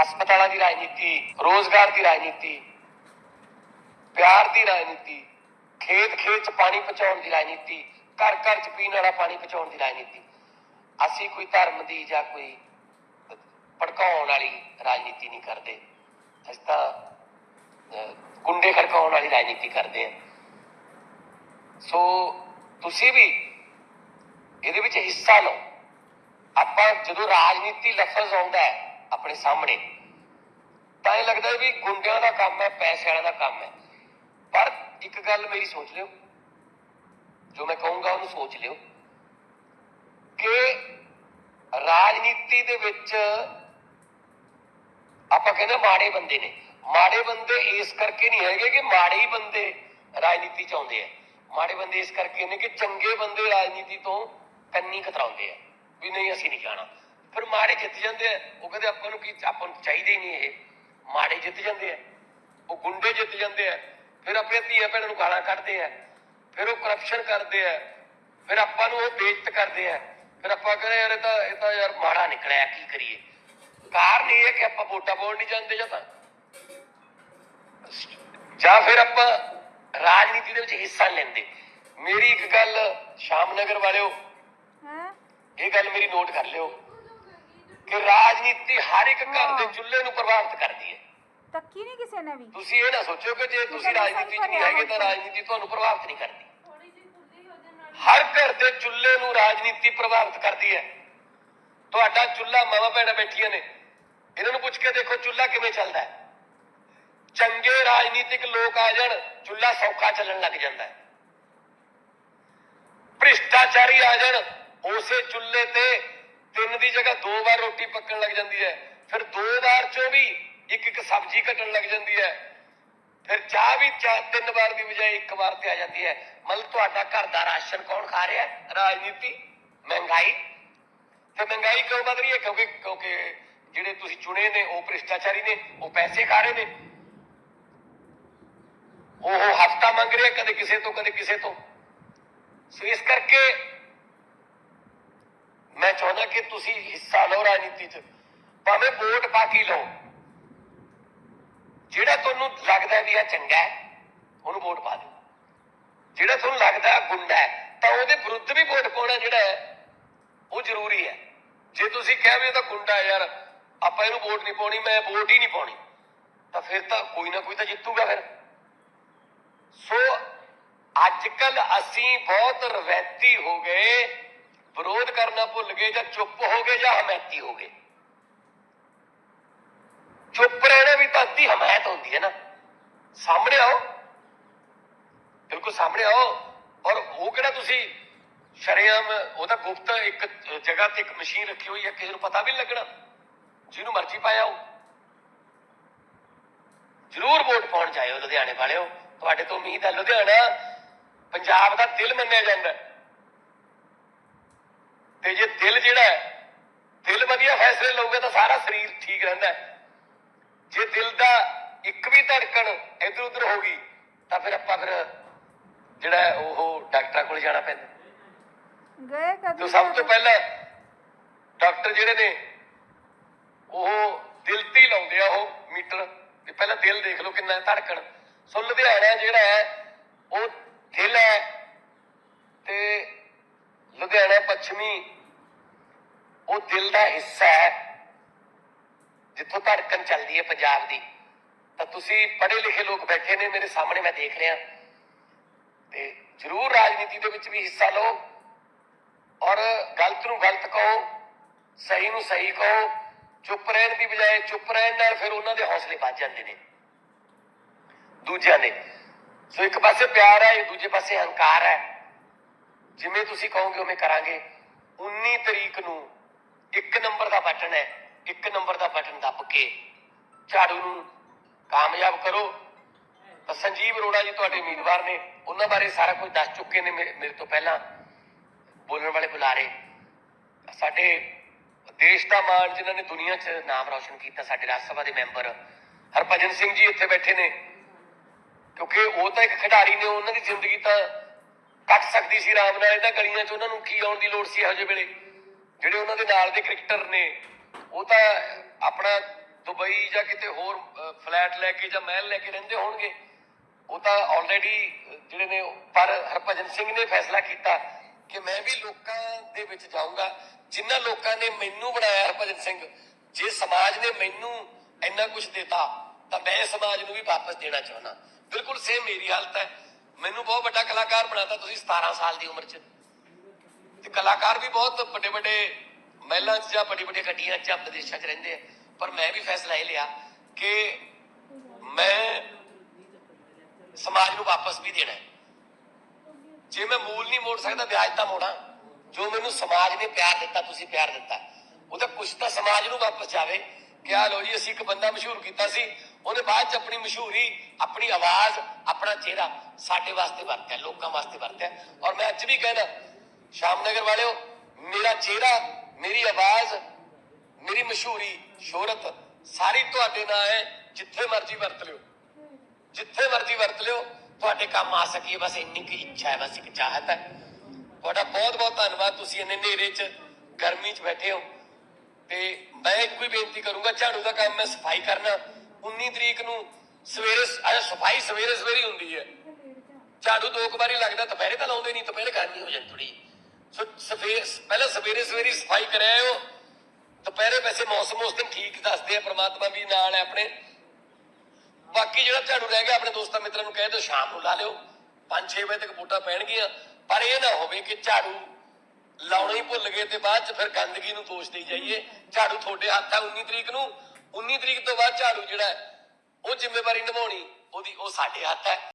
ਹਸਪਤਾਲਾਂ ਦੀ ਰਾਜਨੀਤੀ, ਰੋਜ਼ਗਾਰ ਦੀ ਰਾਜਨੀਤੀ, ਪਿਆਰ ਦੀ ਰਾਜਨੀਤੀ ਖੇਤ ਖੇਤ ਚ ਪਾਣੀ ਪਹੁੰਚਾਉਣ ਦੀ ਰਾਜਨੀਤੀ ਘਰ ਘਰ ਚ ਪੀਣ ਵਾਲਾ ਪਾਣੀ ਪਹੁੰਚਾਉਣ ਦੀ ਰਾਜਨੀਤੀ। ਅਸੀਂ ਕੋਈ ਧਰਮ ਦੀ ਜਾਂ ਕੋਈ ਭੜਕਾਉਣ ਵਾਲੀ ਰਾਜਨੀਤੀ ਨਹੀਂ ਕਰਦੇ। ਅਸੀਂ ਤਾਂ ਗੁੰਡੇ ਖੜਕਾਉਣ ਵਾਲੀ ਰਾਜਨੀਤੀ ਕਰਦੇ ਹਾਂ। ਸੋ, ਤੁਸੀਂ ਵੀ ਇਹਦੇ ਵਿੱਚ ਹਿੱਸਾ ਲਓ। ਆਪਾਂ ਜਦੋਂ ਰਾਜਨੀਤੀ ਲਫ਼ਜ਼ ਆਉਂਦਾ ਹੈ ਆਪਣੇ ਸਾਹਮਣੇ। ਤਾਂ ਇਹ ਲੱਗਦਾ ਵੀ ਗੁੰਡਿਆਂ ਦਾ ਕੰਮ ਹੈ, ਪੈਸੇ ਵਾਲਿਆਂ ਦਾ ਕੰਮ ਹੈ। ਪਰ ਇੱਕ ਗੱਲ ਮੇਰੀ ਸੋਚ ਲਿਓ। ਜੋ ਮੈਂ ਕਹੂੰਗਾ ਉਹਨੂੰ ਸੋਚ ਲਿਓ। ਕਿ ਰਾਜਨੀਤੀ ਦੇ ਵਿੱਚ ਆਪਾਂ ਕਹਿੰਦੇ ਮਾੜੇ ਬੰਦੇ ਨੇ। ਮਾੜੇ ਬੰਦੇ ਇਸ ਕਰਕੇ ਨਹੀਂ ਹੈਗੇ ਕਿ ਮਾੜੇ ਹੀ ਬੰਦੇ ਰਾਜਨੀਤੀ ਚ ਆਉਂਦੇ ਆ। ਮਾੜੇ ਬੰਦੇ ਇਸ ਕਰਕੇ ਨੇ ਕਿ ਚੰਗੇ ਬੰਦੇ ਰਾਜਨੀਤੀ ਤੋਂ ਕੰਨੀ ਖਤਰਾਉਂਦੇ ਆ। ਵੀ ਨਹੀਂ, ਅਸੀਂ ਨਹੀਂ ਜਾਣਾ। ਫਿਰ ਮਾੜੇ ਜਿੱਤ ਜਾਂਦੇ ਆ। ਉਹ ਕਹਿੰਦੇ ਆਪਾਂ ਨੂੰ ਕੀ ਆਪਾਂ ਨੂੰ ਚਾਹੀਦੇ ਨਹੀਂ ਇਹ। ਮਾੜੇ ਜਿੱਤ ਜਾਂਦੇ ਆ। ਉਹ ਗੁੰਡੇ ਜਿੱਤ ਜਾਂਦੇ ਆ। ਫਿਰ ਆਪਣੇ ਧੀਆਂ ਭੈਣਾਂ ਨੂੰ ਗਾਲਾਂ ਕੱਢਦੇ ਆ। ਫਿਰ ਉਹ ਕਰਪਸ਼ਨ ਕਰਦੇ ਆ। ਫਿਰ ਆਪਾਂ ਨੂੰ ਉਹ ਬੇਇੱਜ਼ਤ ਕਰਦੇ ਆ। ਫਿਰ ਆਪਾਂ ਕਹਿੰਦੇ ਯਾਰ ਇਹ ਤਾਂ ਇਹ ਤਾਂ ਯਾਰ ਮਾੜਾ ਨਿਕਲਿਆ ਕੀ ਕਰੀਏ? ਕਾਰਨ ਇਹ ਹੈ ਕਿ ਆਪਾਂ ਵੋਟਾਂ ਪਾਉਣ ਨਹੀਂ ਜਾਂਦੇ ਜਾਂ ਤਾਂ। ਜਾਂ ਫਿਰ ਆਪਾਂ ਰਾਜਨੀਤੀ ਦੇ ਵਿੱਚ ਹਿੱਸਾ ਲੈਂਦੇ। ਮੇਰੀ ਇੱਕ ਗੱਲ ਸ਼ਾਮਨਗਰ ਵਾਲਿਓ ਹੈ? ਇਹ ਗੱਲ ਮੇਰੀ ਨੋਟ ਕਰ ਲਿਓ। ਕਿ ਰਾਜਨੀਤੀ ਹਰ ਇੱਕ ਘਰ ਦੇ ਚੁੱਲ੍ਹੇ ਨੂੰ ਪ੍ਰਭਾਵਿਤ ਕਰਦੀ ਹੈ। ਤੱਕੀ ਨਹੀਂ ਕਿਸੇ ਨੇ ਵੀ। ਤੁਸੀਂ ਇਹ ਨਾ ਸੋਚੋ ਕਿ ਜੇ ਤੁਸੀਂ ਰਾਜਨੀਤੀ 'ਚ ਨਹੀਂ ਹੈਗੇ ਤਾਂ ਰਾਜਨੀਤੀ ਤੁਹਾਨੂੰ ਪ੍ਰਭਾਵਿਤ ਨਹੀਂ ਕਰਦੀ। ਹਰ ਘਰ ਦੇ ਚੁੱਲ੍ਹੇ ਨੂੰ ਰਾਜਨੀਤੀ ਪ੍ਰਭਾਵਿਤ ਕਰਦੀ ਹੈ। ਤੁਹਾਡਾ ਚੁੱਲ੍ਹਾ ਮਾਵਾ ਭੈਣਾਂ ਬੈਠੀਆਂ ਨੇ। ਇਹਨਾਂ ਨੂੰ ਪੁੱਛ ਕੇ ਦੇਖੋ ਚੁੱਲ੍ਹਾ ਕਿਵੇਂ ਚੱਲਦਾ ਹੈ। ਚੰਗੇ ਰਾਜਨੀਤਿਕ ਲੋਕ ਆ ਜਾਣ ਚੁੱਲ੍ਹਾ ਸੌਖਾ ਚੱਲਣ ਲੱਗ ਜਾਂਦਾ ਹੈ। ਭ੍ਰਿਸ਼ਟਾਚਾਰੀ ਆ ਜਾਣ ਉਸੇ ਚੁੱਲ੍ਹੇ ਤੇ ਤਿੰਨ ਦੀ ਜਗ੍ਹਾ ਦੋ ਵਾਰ ਰੋਟੀ ਪੱਕਣ ਲੱਗ ਜਾਂਦੀ ਹੈ, ਫਿਰ ਦੋ ਵਾਰ ਚੋਂ ਵੀ ਇੱਕ ਇੱਕ ਸਬਜ਼ੀ ਕੱਟਣ ਲੱਗ ਜਾਂਦੀ ਹੈ, ਫਿਰ ਚਾਹ ਵੀ ਚਾਹ ਤਿੰਨ ਵਾਰ ਦੀ ਬਜਾਏ ਇੱਕ ਵਾਰ ਤੇ ਆ ਜਾਂਦੀ ਹੈ। ਮਤਲਬ ਤੁਹਾਡਾ ਘਰ ਦਾ ਰਾਸ਼ਨ ਕੌਣ ਖਾ ਰਿਹਾ ਹੈ? ਰਾਜਨੀਤੀ? ਮਹਿੰਗਾਈ? ਤੇ ਮਹਿੰਗਾਈ ਕਿਉਂ ਵਧ ਰਹੀ ਹੈ? ਕਿਉਂਕਿ ਕਿਉਂਕਿ ਜਿਹੜੇ ਤੁਸੀਂ ਚੁਣੇ ਨੇ, ਉਹ ਭ੍ਰਿਸ਼ਟਾਚਾਰੀ ਨੇ, ਉਹ ਪੈਸੇ ਖਾ ਰਹੇ ਨੇ। ਉਹ ਹਫਤਾ ਮੰਗ ਰਿਹਾ ਕਦੇ ਕਿਸੇ ਤੋਂ, ਕਦੇ ਕਿਸੇ ਤੋਂ। ਸੋ ਇਸ ਕਰਕੇ ਮੈਂ ਚਾਹੁੰਦਾ ਕਿ ਤੁਸੀਂ ਹਿੱਸਾ ਲਓ ਰਾਜਨੀਤੀ 'ਚ। ਭਾਵੇਂ ਵੋਟ ਪਾ ਕੇ ਲਓ। ਜਿਹੜਾ ਤੁਹਾਨੂੰ ਲੱਗਦਾ ਵੀ ਆ ਚੰਗਾ ਹੈ, ਉਹਨੂੰ ਵੋਟ ਪਾ ਦਿਓ। ਜਿਹੜਾ ਤੁਹਾਨੂੰ ਲੱਗਦਾ ਗੁੰਡਾ ਹੈ, ਤਾਂ ਉਹਦੇ ਵਿਰੁੱਧ ਵੀ ਵੋਟ ਪਾਉਣਾ ਜਿਹੜਾ ਹੈ, ਉਹ ਜ਼ਰੂਰੀ ਹੈ। ਜੇ ਤੁਸੀਂ ਕਹਿ ਵੀ ਇਹ ਤਾਂ ਗੁੰਡਾ ਯਾਰ, ਆਪਾਂ ਇਹਨੂੰ ਵੋਟ ਨਹੀਂ ਪਾਉਣੀ, ਮੈਂ ਵੋਟ ਹੀ ਨਹੀਂ ਪਾਉਣੀ, ਤਾਂ ਫਿਰ ਤਾਂ ਕੋਈ ਨਾ ਕੋਈ ਤਾਂ ਜਿੱਤੂਗਾ ਫਿਰ। ਸੋ ਅੱਜ ਕੱਲ ਅਸੀਂ ਬਹੁਤ ਰਵੈਤੀ ਹੋ ਗਏ। ਵਿਰੋਧ ਕਰਨਾ ਭੁੱਲ ਗਏ ਜਾਂ ਚੁੱਪ ਹੋ ਗਏ ਜਾਂ ਹਮੈਤੀ ਹੋ ਗਏ। ਚੁੱਪ ਰਹਿਣਾ ਵੀ ਤਾਂ ਅੱਧੀ ਹਮਾਇਤ ਹੁੰਦੀ ਹੈ ਨਾ। ਸਾਹਮਣੇ ਆਓ। ਬਿਲਕੁਲ ਸਾਹਮਣੇ ਆਓ। ਔਰ ਉਹ ਕਿਹੜਾ ਤੁਸੀਂ ਸ਼ਰੇਆਮ, ਉਹਦਾ ਗੁਪਤ ਇੱਕ ਜਗ੍ਹਾ ਤੇ ਇੱਕ ਮਸ਼ੀਨ ਰੱਖੀ ਹੋਈ ਹੈ, ਕਿਸੇ ਨੂੰ ਪਤਾ ਵੀ ਨਹੀਂ ਲੱਗਣਾ। ਜਿਹਨੂੰ ਮਰਜ਼ੀ ਪਾਇਆ ਉਹ ਜ਼ਰੂਰ ਵੋਟ ਪਾਉਣ ਜਾਇਓ ਲੁਧਿਆਣੇ ਵਾਲਿਓ। ਤੁਹਾਡੇ ਤੋਂ ਉਮੀਦ ਹੈ ਲੁਧਿਆਣਾ ਪੰਜਾਬ ਦਾ ਦਿਲ ਮੰਨਿਆ ਜਾਂਦਾ। ਹੈ। ਤੇ ਜੇ ਦਿਲ ਜਿਹੜਾ ਹੈ ਦਿਲ ਵਧੀਆ ਫੈਸਲੇ ਲਊਗਾ ਤਾਂ ਸਾਰਾ ਸਰੀਰ ਠੀਕ ਰਹਿੰਦਾ ਹੈ। ਜੇ ਦਿਲ ਦਾ ਇੱਕ ਵੀ ਧੜਕਣ ਇਧਰ ਉਧਰ ਹੋ ਗਈ ਤਾਂ ਫਿਰ ਆਪਾਂ ਫਿਰ ਜਿਹੜਾ ਉਹ ਡਾਕਟਰਾਂ ਕੋਲ ਜਾਣਾ ਪੈਂਦਾ। ਗਏ ਤੇ ਕਦੀ? ਸਭ ਤੋਂ ਪਹਿਲਾਂ ਡਾਕਟਰ ਜਿਹੜੇ ਨੇ ਉਹ ਦਿਲ ਤੇ ਲਾਉਂਦੇ ਆ ਉਹ ਮੀਟਰ। ਤੇ ਪਹਿਲਾਂ ਦਿਲ ਦੇਖ ਲਓ ਕਿੰਨਾ ਧੜਕਣ। ਸੋ ਲੁਧਿਆਣਾ ਜਿਹੜਾ ਹੈ ਉਹ ਦਿਲ ਹੈ ਤੇ ਲੁਧਿਆਣਾ ਪੱਛਮੀ ਉਹ ਦਿਲ ਦਾ ਹਿੱਸਾ ਹੈ। ਜਿੱਥੋਂ ਧੜਕਣ ਚੱਲਦੀ ਹੈ ਪੰਜਾਬ ਦੀ। ਤਾਂ ਤੁਸੀਂ ਪੜ੍ਹੇ ਲਿਖੇ ਲੋਕ ਬੈਠੇ ਨੇ, ਮੇਰੇ ਸਾਹਮਣੇ ਮੈਂ ਦੇਖ ਰਿਹਾ। ਤੇ ਜ਼ਰੂਰ ਰਾਜਨੀਤੀ ਦੇ ਵਿੱਚ ਵੀ ਹਿੱਸਾ ਲਓ। ਔਰ ਗਲਤ ਨੂੰ ਗਲਤ ਕਹੋ, ਸਹੀ ਨੂੰ ਸਹੀ ਕਹੋ, ਚੁੱਪ ਰਹਿਣ ਦੀ ਬਜਾਏ ਚੁੱਪ ਰਹਿਣ ਨਾਲ ਫਿਰ ਉਹਨਾਂ ਦੇ ਹੌਸਲੇ ਵੱਧ ਜਾਂਦੇ ਨੇ। ਦੂਜਿਆਂ ਦੇ। ਸੋ ਇੱਕ ਪਾਸੇ ਪਿਆਰ ਹੈ ਦੂਜੇ ਪਾਸੇ ਹੰਕਾਰ ਹੈ। ਜਿਵੇਂ ਤੁਸੀਂ ਕਹੋਗੇ, ਉਵੇਂ ਕਰਾਂਗੇ। 19 ਤਰੀਕ ਨੂੰ ਇੱਕ ਨੰਬਰ ਦਾ ਬਟਨ ਹੈ, ਇੱਕ ਨੰਬਰ ਦਾ ਬਟਨ ਦੱਬ ਕੇ ਝਾੜੂ ਨੂੰ ਕਾਮਯਾਬ ਕਰੋ। ਤਾਂ ਸੰਜੀਵ ਅਰੋੜਾ ਜੀ ਤੁਹਾਡੇ ਉਮੀਦਵਾਰ ਨੇ, ਉਹਨਾਂ ਬਾਰੇ ਸਾਰਾ ਕੁਝ ਦੱਸ ਚੁੱਕੇ ਨੇ ਮੇਰੇ ਤੋਂ ਪਹਿਲਾਂ ਬੋਲਣ ਵਾਲੇ ਬੁਲਾਰੇ। ਸਾਡੇ ਦੇਸ਼ ਦਾ ਮਾਣ ਜਿਨ੍ਹਾਂ ਨੇ ਦੁਨੀਆ 'ਚ ਨਾਮ ਰੌਸ਼ਨ ਕੀਤਾ, ਸਾਡੇ ਰਾਜ ਸਭਾ ਦੇ ਮੈਂਬਰ ਹਰਭਜਨ ਸਿੰਘ ਜੀ ਇੱਥੇ ਬੈਠੇ ਨੇ। ਕਿਉਂਕਿ ਉਹ ਤਾਂ ਇੱਕ ਖਿਡਾਰੀ ਨੇ, ਉਹਨਾਂ ਦੀ ਜ਼ਿੰਦਗੀ ਤਾਂ ਕੱਟ ਸਕਦੀ ਸੀ ਆਰਾਮ ਨਾਲ ਇਹਨਾਂ ਗਲੀਆਂ 'ਚ ਉਹਨਾਂ ਨੂੰ ਕੀ ਆਉਣ ਦੀ ਲੋੜ ਸੀ ਇਹੋ ਜਿਹੇ ਵੇਲੇ। ਜਿਹੜੇ ਉਹਨਾਂ ਦੇ ਨਾਲ ਦੇ ਕ੍ਰਿਕਟਰ ਨੇ, ਉਹ ਤਾਂ ਆਪਣਾ ਦੁਬਈ ਜਾਂ ਕਿਤੇ ਹੋਰ ਫਲੈਟ ਲੈ ਕੇ ਜਾਂ ਮਹਿਲ ਲੈ ਕੇ ਰਹਿੰਦੇ ਹੋਣਗੇ। ਉਹ ਤਾਂ ਆਲਰੇਡੀ ਜਿਹੜੇ ਨੇ, ਪਰ ਹਰਭਜਨ ਸਿੰਘ ਨੇ ਫੈਸਲਾ ਕੀਤਾ ਕਿ ਮੈਂ ਵੀ ਲੋਕਾਂ ਦੇ ਵਿੱਚ ਜਾਊਂਗਾ। ਜਿਨ੍ਹਾਂ ਲੋਕਾਂ ਨੇ ਮੈਨੂੰ ਬਣਾਇਆ ਹਰਭਜਨ ਸਿੰਘ, ਜੇ ਸਮਾਜ ਨੇ ਮੈਨੂੰ ਇੰਨਾ ਕੁਝ ਦਿੱਤਾ, ਤਾਂ ਮੈਂ ਸਮਾਜ ਨੂੰ ਵੀ ਵਾਪਸ ਦੇਣਾ ਚਾਹੁੰਦਾ। ਬਿਲਕੁਲ ਸੇਮ ਮੇਰੀ ਹਾਲਤ ਹੈ। ਮੈਨੂੰ ਬਹੁਤ ਵੱਡਾ ਕਲਾਕਾਰ ਬਣਾਤਾ ਤੁਸੀਂ 17 ਸਾਲ ਦੀ ਉਮਰ 'ਚ। ਤੇ ਕਲਾਕਾਰ ਵੀ ਬਹੁਤ ਵੱਡੇ ਵੱਡੇ ਮਹਿਲਾਂ 'ਚ ਜਾਂ ਵੱਡੀ ਵੱਡੀ ਗੱਡੀਆਂ 'ਚ ਜਾਂ ਵਿਦੇਸ਼ਾਂ 'ਚ ਰਹਿੰਦੇ ਆ। ਪਰ ਮੈਂ ਵੀ ਫੈਸਲਾ ਇਹ ਲਿਆ ਕਿ ਮੈਂ ਸਮਾਜ ਨੂੰ ਵਾਪਸ ਵੀ ਦੇਣਾ ਜੇ ਮੈਂ ਮੂਲ ਨਹੀਂ ਮੋੜ ਸਕਦਾ, ਵਿਆਜ ਤਾਂ ਮੋੜਾਂ। ਜੋ ਮੈਨੂੰ ਸਮਾਜ ਨੇ ਪਿਆਰ ਦਿੱਤਾ, ਤੁਸੀਂ ਪਿਆਰ ਦਿੱਤਾ। ਉਹਦਾ ਕੁਛ ਤਾਂ ਸਮਾਜ ਨੂੰ ਵਾਪਸ ਜਾਵੇ। ਕਿ ਆ ਲੋ ਜੀ, ਅਸੀਂ ਇੱਕ ਬੰਦਾ ਮਸ਼ਹੂਰ ਕੀਤਾ ਸੀ। ਉਹਨੇ ਬਾਅਦ ਚ ਆਪਣੀ ਮਸ਼ਹੂਰੀ, ਆਪਣੀ ਆਵਾਜ਼, ਆਪਣਾ ਚਿਹਰਾ ਸਾਡੇ ਵਾਸਤੇ ਵਰਤਿਆ, ਲੋਕਾਂ ਵਾਸਤੇ ਵਰਤਿਆ। ਔਰ ਮੈਂ ਅੱਜ ਵੀ ਕਹਿੰਦਾ ਸ਼ਾਮਨਗਰ ਵਾਲਿਓ, ਮੇਰਾ ਚਿਹਰਾ, ਮੇਰੀ ਆਵਾਜ਼, ਮੇਰੀ ਮਸ਼ਹੂਰੀ ਸ਼ੋਹਰਤ ਸਾਰੀ ਤੁਹਾਡੇ ਨਾਲ ਹੈ, ਜਿੱਥੇ ਮਰਜ਼ੀ ਵਰਤ ਲਿਓ। ਜਿੱਥੇ ਮਰਜ਼ੀ ਵਰਤ ਲਿਓ, ਤੁਹਾਡੇ ਕੰਮ ਆ ਸਕੀਏ ਬਸ ਇੰਨੀ ਕੁ ਇੱਛਾ ਹੈ, ਬਸ ਇੱਕ ਚਾਹਤ ਹੈ। ਤੁਹਾਡਾ ਬਹੁਤ ਬਹੁਤ ਧੰਨਵਾਦ, ਤੁਸੀਂ ਇੰਨੇ ਹਨੇਰੇ 'ਚ ਗਰਮੀ 'ਚ ਬੈਠੇ ਹੋ। ਤੇ ਮੈਂ ਇੱਕੋ ਹੀ ਬੇਨਤੀ ਕਰੂੰਗਾ, ਝਾੜੂ ਦਾ ਕੰਮ ਮੈਂ ਸਫ਼ਾਈ ਕਰਨਾ। 19 ਤਰੀਕ ਨੂੰ ਸਵੇਰੇ, ਅਜਾ ਸਫ਼ਾਈ ਸਵੇਰੇ ਸਵੇਰੇ ਹੁੰਦੀ ਹੈ। ਝਾੜੂ ਦੋ ਕੁ ਵਾਰੀ ਲੱਗਦਾ ਦੁਪਹਿਰੇ ਤਾਂ ਲਾਉਂਦੇ ਨਹੀਂ ਦੁਪਹਿਰੇ ਗਰਮੀ ਹੋ ਜਾਂਦੀ ਥੋੜੀ ਸੋ ਸਵੇਰ, ਪਹਿਲਾਂ ਸਵੇਰੇ ਸਵੇਰੇ ਸਫ਼ਾਈ ਕਰਿਆ ਆਇਓ ਦੁਪਹਿਰੇ ਵੈਸੇ ਮੌਸਮ ਉਸ ਦਿਨ ਠੀਕ ਦੱਸਦੇ ਆ, ਪ੍ਰਮਾਤਮਾ ਵੀ ਨਾਲ ਹੈ ਆਪਣੇ। ਬਾਕੀ ਜਿਹੜਾ ਝਾੜੂ ਰਹਿ ਗਿਆ, ਆਪਣੇ ਦੋਸਤਾਂ ਮਿੱਤਰਾਂ ਨੂੰ ਕਹਿ ਦਿਓ, ਸ਼ਾਮ ਨੂੰ ਲਾ ਲਿਓ। 5-6 ਵਜੇ ਤੱਕ ਵੋਟਾਂ ਪੈਣਗੀਆਂ। ਪਰ ਇਹ ਨਾ ਹੋਵੇ ਕਿ ਝਾੜੂ ਲਾਉਣਾ ਹੀ ਭੁੱਲ ਗਏ ਤੇ ਬਾਅਦ ਚ ਫਿਰ ਗੰਦਗੀ ਨੂੰ ਦੋਸ਼ ਦੇਈ ਜਾਈਏ। ਝਾੜੂ ਤੁਹਾਡੇ ਹੱਥ ਹੈ 19 ਤਰੀਕ ਨੂੰ। 19 ਤਰੀਕ ਤੋਂ ਬਾਅਦ ਝਾੜੂ ਜਿਹੜਾ ਉਹ ਜ਼ਿੰਮੇਵਾਰੀ ਨਿਭਾਉਣੀ, ਉਹਦੀ ਉਹ ਸਾਡੇ ਹੱਥ ਹੈ।